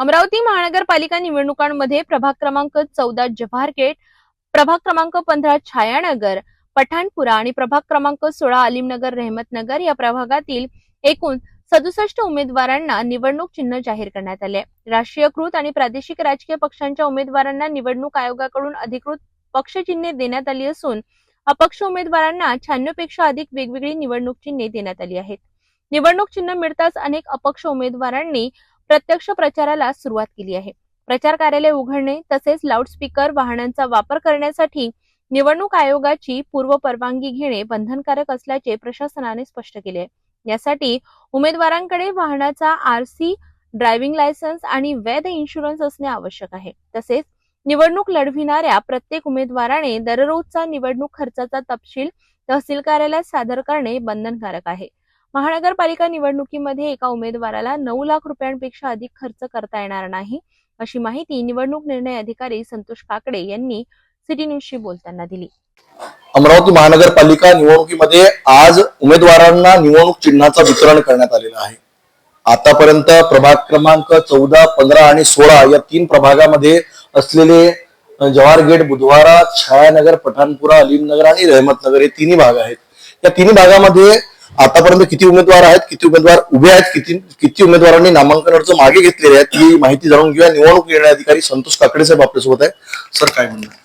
अमरावती महानगरपालिका निवडणुकांमध्ये प्रभाग क्रमांक चौदा जव्हार गेट प्रभाग क्रमांक पंधरा छायानगर पठाणपुरा आणि प्रभाग क्रमांक सोळा अलीमनगर रहमतनगर या प्रभागातील एकूण सदुसष्ट उमेदवारांना निवडणूक चिन्ह जाहीर करण्यात आले. राष्ट्रीयकृत आणि प्रादेशिक राजकीय पक्षांच्या उमेदवारांना निवडणूक आयोगाकडून अधिकृत पक्षचिन्हे देण्यात आली असून अपक्ष उमेदवारांना शहाण्णवपेक्षा अधिक वेगवेगळी निवडणूक चिन्हे देण्यात आली आहेत. निवडणूक चिन्ह मिळताच अनेक अपक्ष उमेदवारांनी प्रत्यक्ष प्रचाराला सुरुवात केली आहे. प्रचार कार्यालय उघडणे तसेच लाऊडस्पीकर वाहनांचा वापर करण्यासाठी निवडणूक आयोगाची पूर्व परवानगी घेणे बंधनकारक असल्याचे प्रशासनाने स्पष्ट केले आहे. यासाठी उमेदवारांकडे वाहनाचा आरसी ड्रायव्हिंग लायसन्स आणि वैध इन्शुरन्स असणे आवश्यक आहे. तसेच निवडणूक लढविणाऱ्या प्रत्येक उमेदवाराने दररोजचा निवडणूक खर्चाचा तपशील तहसील कार्यालयात सादर करणे बंधनकारक आहे. महानगरपालिका निवडणुकीमध्ये एका उमेदवाराला नऊ लाख रुपयांपेक्षा अधिक खर्च करता येणार नाही अशी माहिती निवडणूक निर्णय अधिकारी संतोष काकडे यांनी सिटी न्यूजशी बोलताना दिली. अमरावती महानगरपालिका निवडणुकीमध्ये आज उमेदवारांना निवडणूक चिन्हाचं वितरण करण्यात आलेलं आहे. आतापर्यंत प्रभाग क्रमांक चौदा पंधरा आणि सोळा या तीन प्रभागामध्ये असलेले जवाहर गेट बुधवारा छायानगर पठाणपुरा अलीमनगर आणि रहमतनगर हे तिन्ही भाग आहेत. या तिन्ही भागामध्ये आतापर्यंत किती उमेदवार आहेत किती उमेदवार उभे आहेत किती किती उमेदवारांनी नामांकन अर्ज मागे घेतलेले आहेत ही माहिती जाणून घेऊया. निवडणूक निर्णय अधिकारी संतोष काकडे साहेब आपल्यासोबत आहे. सर काय म्हणणार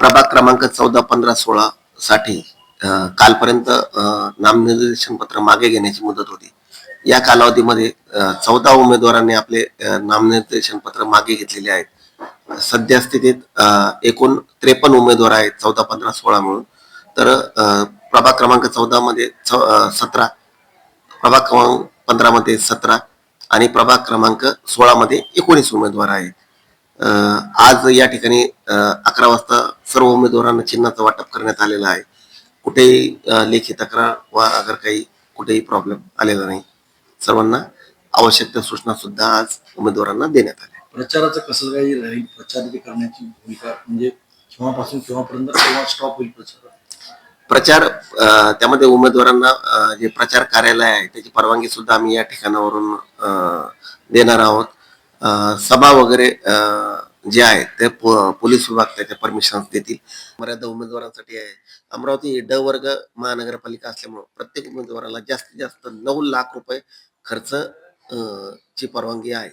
प्रभाग क्रमांक चौदा पंधरा सोळा साठी कालपर्यंत नामनिर्देशन पत्र मागे घेण्याची मुदत होती. या कालावधीमध्ये चौदा उमेदवारांनी आपले नामनिर्देशन पत्र मागे घेतलेले आहेत. सध्या स्थितीत एकूण त्रेपन्न उमेदवार आहेत चौदा पंधरा सोळा मिळून तर अं, प्रभाग क्रमांक चौदा मध्ये चौ- सतरा. प्रभाग क्रमांक पंधरा मध्ये सतरा आणि प्रभाग क्रमांक सोळा मध्ये एकोणीस उमेदवार आहेत. आज या ठिकाणी अकरा वाजता सर्व उमेदवारांना चिन्हाचं वाटप करण्यात आलेलं आहे. कुठेही लेखी तक्रार वा अगर काही कुठेही प्रॉब्लेम आलेला नाही. सर्वांना आवश्यक त्या सूचना सुद्धा आज उमेदवारांना देण्यात आल्या. प्रचाराचं कसं काही राहील? प्रचार ते करण्याची भूमिका म्हणजे केव्हापासून केव्हापर्यंत केव्हा स्टॉप होईल प्रचार? प्रचार त्यामध्ये उमेदवारांना जे प्रचार कार्यालय आहे त्याची परवानगी सुद्धा आम्ही या ठिकाणावरून देणार आहोत. सभा वगैरे जे आहे ते पो- पोलीस विभाग त्याच्या परमिशन देतील. मर्यादा उमेदवारांसाठी आहे. अमरावती ड वर्ग महानगरपालिका असल्यामुळे प्रत्येक उमेदवाराला जास्तीत जास्त नऊ लाख रुपये खर्च ची परवानगी आहे.